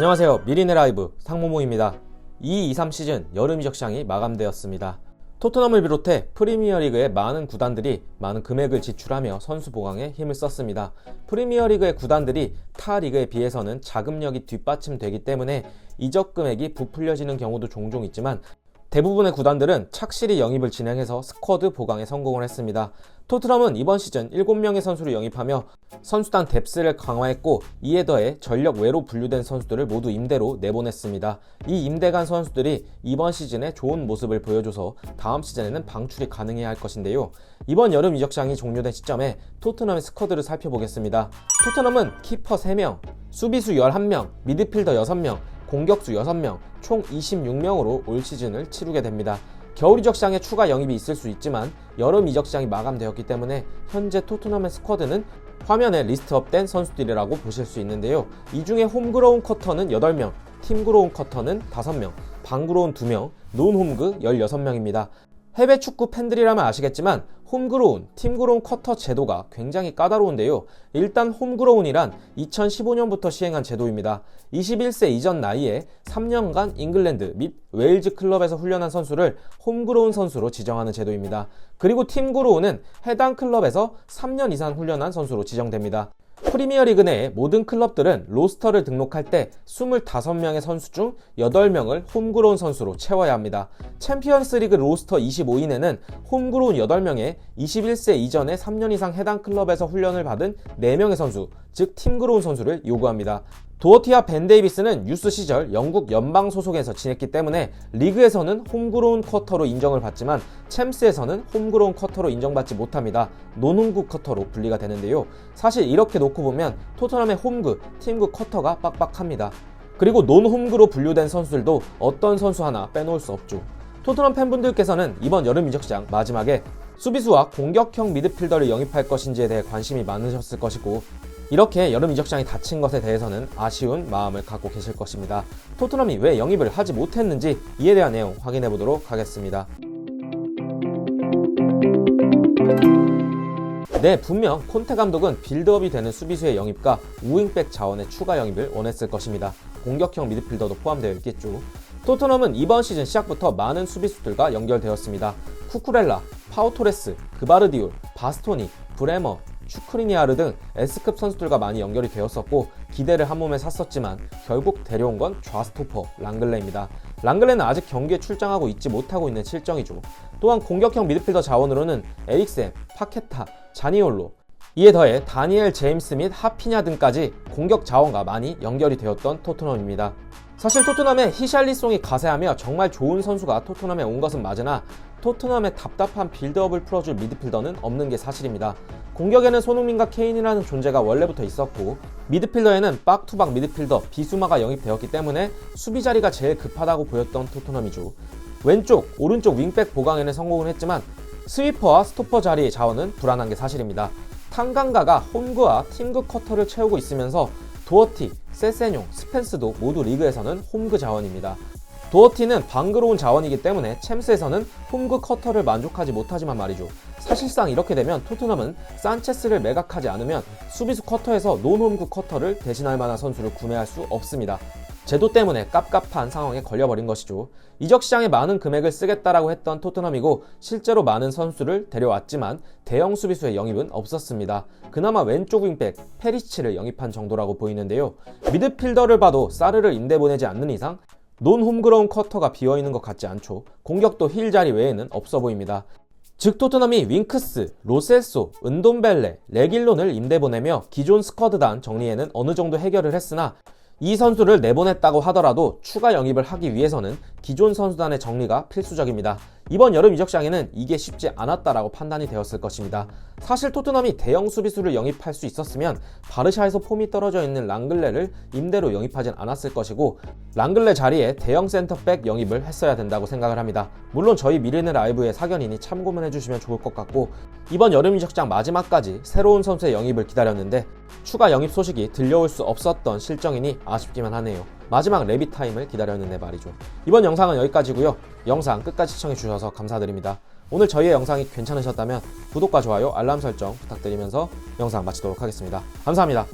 안녕하세요. 미리네 라이브 상모모입니다. 2-2-3 시즌 여름 이적 시장이 마감되었습니다. 토트넘을 비롯해 프리미어리그의 많은 구단들이 많은 금액을 지출하며 선수 보강에 힘을 썼습니다. 프리미어리그의 구단들이 타 리그에 비해서는 자금력이 뒷받침되기 때문에 이적 금액이 부풀려지는 경우도 종종 있지만 대부분의 구단들은 착실히 영입을 진행해서 스쿼드 보강에 성공을 했습니다. 토트넘은 이번 시즌 7명의 선수를 영입하며 선수단 뎁스를 강화했고 이에 더해 전력 외로 분류된 선수들을 모두 임대로 내보냈습니다. 이 임대 간 선수들이 이번 시즌에 좋은 모습을 보여줘서 다음 시즌에는 방출이 가능해야 할 것인데요. 이번 여름 이적 시장이 종료된 시점에 토트넘의 스쿼드를 살펴보겠습니다. 토트넘은 키퍼 3명, 수비수 11명, 미드필더 6명, 공격수 6명, 총 26명으로 올 시즌을 치르게 됩니다. 겨울 이적 시장에 추가 영입이 있을 수 있지만 여름 이적 시장이 마감되었기 때문에 현재 토트넘의 스쿼드는 화면에 리스트업된 선수들이라고 보실 수 있는데요. 이 중에 홈그로운 커터는 8명, 팀그로운 커터는 5명, 방그로운 2명, 논홈그 16명입니다. 해외 축구 팬들이라면 아시겠지만 홈그로운, 팀그로운 커터 제도가 굉장히 까다로운데요. 일단 홈그로운이란 2015년부터 시행한 제도입니다. 21세 이전 나이에 3년간 잉글랜드 및 웨일즈 클럽에서 훈련한 선수를 홈그로운 선수로 지정하는 제도입니다. 그리고 팀그로운은 해당 클럽에서 3년 이상 훈련한 선수로 지정됩니다. 프리미어리그 내의 모든 클럽들은 로스터를 등록할 때 25명의 선수 중 8명을 홈그로운 선수로 채워야 합니다. 챔피언스리그 로스터 25인에는 홈그로운 8명에 21세 이전에 3년 이상 해당 클럽에서 훈련을 받은 4명의 선수, 즉 팀그로운 선수를 요구합니다. 도어티와 벤 데이비스는 유스 시절 영국 연방 소속에서 지냈기 때문에 리그에서는 홈그로운 쿼터로 인정을 받지만 챔스에서는 홈그로운 쿼터로 인정받지 못합니다. 노농구 쿼터로 분리가 되는데요. 사실 이렇게 놓고 보면 토트넘의 홈그, 팀그 쿼터가 빡빡합니다. 그리고 논홈그로 분류된 선수들도 어떤 선수 하나 빼놓을 수 없죠. 토트넘 팬분들께서는 이번 여름 이적 시장 마지막에 수비수와 공격형 미드필더를 영입할 것인지에 대해 관심이 많으셨을 것이고 이렇게 여름 이적 시장이 닫힌 것에 대해서는 아쉬운 마음을 갖고 계실 것입니다. 토트넘이 왜 영입을 하지 못했는지 이에 대한 내용 확인해 보도록 하겠습니다. 네, 분명 콘테 감독은 빌드업이 되는 수비수의 영입과 우윙백 자원의 추가 영입을 원했을 것입니다. 공격형 미드필더도 포함되어 있겠죠. 토트넘은 이번 시즌 시작부터 많은 수비수들과 연결되었습니다. 쿠쿠렐라, 파우토레스, 그바르디올, 바스토니, 브레머, 슈크리니아르 등 S급 선수들과 많이 연결이 되었었고 기대를 한 몸에 샀었지만 결국 데려온 건 좌스토퍼 랑글레입니다. 랑글레는 아직 경기에 출장하고 있지 못하고 있는 실정이죠. 또한 공격형 미드필더 자원으로는 에릭센, 파케타, 자니올로 이에 더해 다니엘 제임스 및 하피냐 등까지 공격 자원과 많이 연결이 되었던 토트넘입니다. 사실 토트넘의 히샬리송이 가세하며 정말 좋은 선수가 토트넘에 온 것은 맞으나 토트넘의 답답한 빌드업을 풀어줄 미드필더는 없는 게 사실입니다. 공격에는 손흥민과 케인이라는 존재가 원래부터 있었고 미드필더에는 박투박 미드필더 비수마가 영입되었기 때문에 수비 자리가 제일 급하다고 보였던 토트넘이죠. 왼쪽, 오른쪽 윙백 보강에는 성공을 했지만 스위퍼와 스토퍼 자리의 자원은 불안한 게 사실입니다. 탕강가가 홈그와 팀그 커터를 채우고 있으면서 도어티, 세세뇽, 스펜스도 모두 리그에서는 홈그 자원입니다. 도어티는 방그로운 자원이기 때문에 챔스에서는 홈그 커터를 만족하지 못하지만 말이죠. 사실상 이렇게 되면 토트넘은 산체스를 매각하지 않으면 수비수 커터에서 논홈그 커터를 대신할 만한 선수를 구매할 수 없습니다. 제도 때문에 깝깝한 상황에 걸려버린 것이죠. 이적 시장에 많은 금액을 쓰겠다라고 했던 토트넘이고 실제로 많은 선수를 데려왔지만 대형 수비수의 영입은 없었습니다. 그나마 왼쪽 윙백 페리치를 영입한 정도라고 보이는데요. 미드필더를 봐도 사르를 임대 보내지 않는 이상 논 홈그로운 커터가 비어있는 것 같지 않죠. 공격도 힐 자리 외에는 없어 보입니다. 즉 토트넘이 윙크스, 로셀소, 은돈벨레, 레길론을 임대 보내며 기존 스쿼드단 정리에는 어느 정도 해결을 했으나 이 선수를 내보냈다고 하더라도 추가 영입을 하기 위해서는 기존 선수단의 정리가 필수적입니다. 이번 여름 이적 시장에는 이게 쉽지 않았다라고 판단이 되었을 것입니다. 사실 토트넘이 대형 수비수를 영입할 수 있었으면 바르샤에서 폼이 떨어져 있는 랑글레를 임대로 영입하진 않았을 것이고 랑글레 자리에 대형 센터백 영입을 했어야 된다고 생각을 합니다. 물론 저희 미르네 라이브의 사견이니 참고만 해주시면 좋을 것 같고 이번 여름 이적 시장 마지막까지 새로운 선수의 영입을 기다렸는데 추가 영입 소식이 들려올 수 없었던 실정이니 아쉽기만 하네요. 마지막 레비 타임을 기다렸는데 말이죠. 이번 영상은 여기까지고요. 영상 끝까지 시청해 주셔서 감사드립니다. 오늘 저희의 영상이 괜찮으셨다면 구독과 좋아요, 알람 설정 부탁드리면서 영상 마치도록 하겠습니다. 감사합니다.